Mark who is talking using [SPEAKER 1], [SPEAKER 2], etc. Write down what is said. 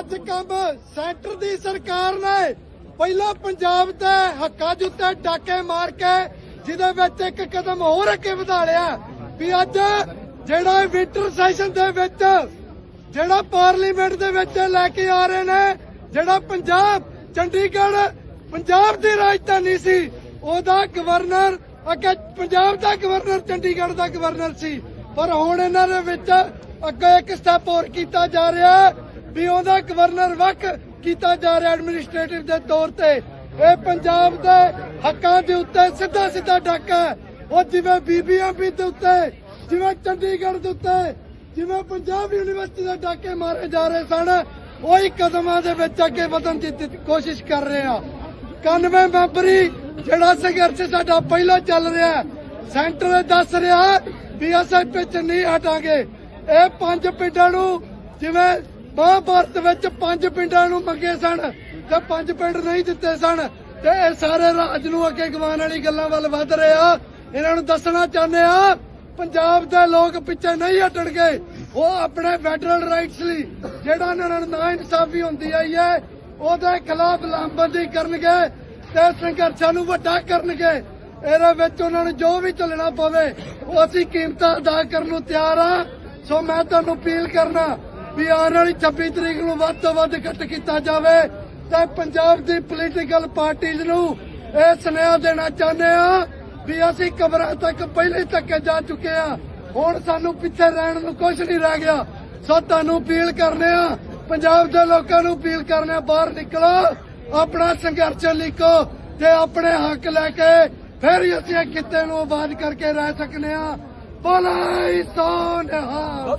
[SPEAKER 1] ਅੱਜ ਕੰਮ ਸੈਂਟਰ ਦੀ ਸਰਕਾਰ ਨੇ ਪਹਿਲਾਂ ਪੰਜਾਬ ਦੇ ਹੱਕਾਂ ਦੇ ਡਾਕੇ ਮਾਰ ਕੇ ਜਿਹਦੇ ਵਿੱਚ ਇੱਕ ਕਦਮ ਹੋਰ ਅੱਗੇ ਵਧਾ ਲਿਆ ਵੀ ਅੱਜ ਜਿਹੜਾ ਵਿੰਟਰ ਸੈਸ਼ਨ ਦੇ ਵਿੱਚ ਜਿਹੜਾ ਪਾਰਲੀਮੈਂਟ ਦੇ ਵਿੱਚ ਲੈ ਕੇ ਆ ਰਹੇ ਨੇ, ਜਿਹੜਾ ਪੰਜਾਬ, ਚੰਡੀਗੜ੍ਹ ਪੰਜਾਬ ਦੀ ਰਾਜਧਾਨੀ ਸੀ, ਉਹਦਾ ਗਵਰਨਰ ਅੱਗੇ ਪੰਜਾਬ ਦਾ ਗਵਰਨਰ ਚੰਡੀਗੜ੍ਹ ਦਾ ਗਵਰਨਰ ਸੀ। ਪਰ ਹੁਣ ਇਹਨਾਂ ਦੇ ਵਿੱਚ ਅੱਗੇ ਇੱਕ ਸਟੈਪ ਹੋਰ ਕੀਤਾ ਜਾ ਰਿਹਾ। ਵੀ ਉਹਦਾ ਗਵਰਨਰ ਵਕ ਕੀਤਾ ਜਾ ਰਿਹਾ ਐਡਮਿਨਿਸਟ੍ਰੇਟਿਵ ਦੇ ਤੌਰ ਤੇ। ਇਹ ਪੰਜਾਬ ਦੇ ਹੱਕਾਂ ਦੇ ਉੱਤੇ ਸਿੱਧਾ ਸਿੱਧਾ ਡਾਕਾ ਉਹ ਜਿਵੇਂ ਬੀਬੀਐਮਪੀ ਦੇ ਉੱਤੇ, ਜਿਵੇਂ ਚੰਡੀਗੜ੍ਹ ਦੇ ਉੱਤੇ, ਜਿਵੇਂ ਪੰਜਾਬ ਯੂਨੀਵਰਸਿਟੀ ਦੇ ਡਾਕੇ ਮਾਰੇ ਜਾ ਰਹੇ ਸਨ, ਉਹੀ ਕਦਮਾਂ ਦੇ ਵਿੱਚ ਅੱਗੇ ਵਧਣ ਦੀ ਕੋਸ਼ਿਸ਼ ਕਰ ਰਹੇ ਆ। 91 ਮੈਂਬਰੀ ਜਿਹੜਾ ਸੰਘਰਸ਼ ਸਾਡਾ ਪਹਿਲਾਂ ਚੱਲ ਰਿਹਾ ਸੈਂਟਰ ਦੱਸ ਰਿਹਾ ਵੀ ਅਸੀਂ ਪਿੱਛ ਨਹੀਂ ਹਟਾਂਗੇ। ਇਹ ਪੰਜ ਪਿੰਡਾਂ ਨੂੰ ਜਿਵੇਂ ਮਹਾਭਾਰਤ ਵਿੱਚ ਪੰਜ ਪਿੰਡਾਂ ਨੂੰ ਮੰਗੇ ਸਨ ਤੇ ਪੰਜ ਪਿੰਡ ਨਹੀਂ ਦਿੱਤੇ ਸਨ ਤੇ ਇਹ ਸਾਰੇ ਰਾਜ ਨੂੰ ਅੱਗੇ ਗਵਾਉਣ ਵਾਲੀ ਗੱਲਾਂ ਵੱਲ ਵੱਧ ਰਹੇ ਆ। ਇਹਨਾਂ ਨੂੰ ਦੱਸਣਾ ਚਾਹੁੰਦੇ ਆ, ਪੰਜਾਬ ਦੇ ਲੋਕ ਪਿੱਛੇ ਨਹੀਂ ਹਟਣਗੇ ਉਹ ਆਪਣੇ ਫੈਡਰਲ ਰਾਈਟਸ ਲਈ ਜਿਹੜਾ ਇਹਨਾਂ ਨੂੰ ਨਾ ਇਨਸਾਫੀ ਹੁੰਦੀ ਆਈ ਹੈ, ਉਹਦੇ ਖਿਲਾਫ ਲਾਮਬੰਦੀ ਕਰਨਗੇ ਤੇ ਸੰਘਰਸ਼ਾਂ ਨੂੰ ਵੱਡਾ ਕਰਨਗੇ। ਇਹਦੇ ਵਿੱਚ ਉਹਨਾਂ ਨੂੰ ਜੋ ਵੀ ਚੱਲਣਾ ਪਵੇ, ਉਹ ਅਸੀਂ ਕੀਮਤਾਂ ਅਦਾ ਕਰਨ ਨੂੰ ਤਿਆਰ ਆ। ਸੋ ਮੈਂ ਤੁਹਾਨੂੰ ਅਪੀਲ ਕਰਨਾ ਵੀ ਆਉਣ ਵਾਲੀ 26 ਤਰੀਕ ਨੂੰ ਵੱਧ ਤੋਂ ਵੱਧ ਇਕੱਠ ਕੀਤਾ ਜਾਵੇ, ਤੇ ਪੰਜਾਬ ਦੀ ਪੋਲੀਟੀਕਲ ਪਾਰਟੀਆਂ ਨੂੰ ਇਹ ਸੁਨੇਹਾ ਦੇਣਾ ਚਾਹੁੰਦੇ ਆ ਵੀ ਅਸੀਂ ਕਬਰਾਂ ਤੱਕ ਪਹਿਲੇ ਤੱਕ ਜਾ ਚੁੱਕੇ ਆ। ਹੁਣ ਸਾਨੂੰ ਪਿੱਛੇ ਰਹਿਣ ਨੂੰ ਕੁਝ ਨਹੀਂ ਰਹਿ ਗਿਆ। ਸੋ ਤੁਹਾਨੂੰ ਅਪੀਲ ਕਰਨੇ ਆ, ਪੰਜਾਬ ਦੇ ਲੋਕਾਂ ਨੂੰ ਅਪੀਲ ਕਰਨੇ ਆ, ਬਾਹਰ ਨਿਕਲੋ, ਆਪਣਾ ਸੰਘਰਸ਼ ਲਿਖੋ ਤੇ ਆਪਣੇ ਹੱਕ ਲੈ ਕੇ ਫਿਰ ਅਸੀਂ ਇਹ ਕਿੱਤੇ ਨੂੰ ਆਬਾਦ ਕਰਕੇ ਰਹਿ ਸਕਨੇ ਆ। ਬੋਲੇ ਸੋ ਨਿਹਾਲ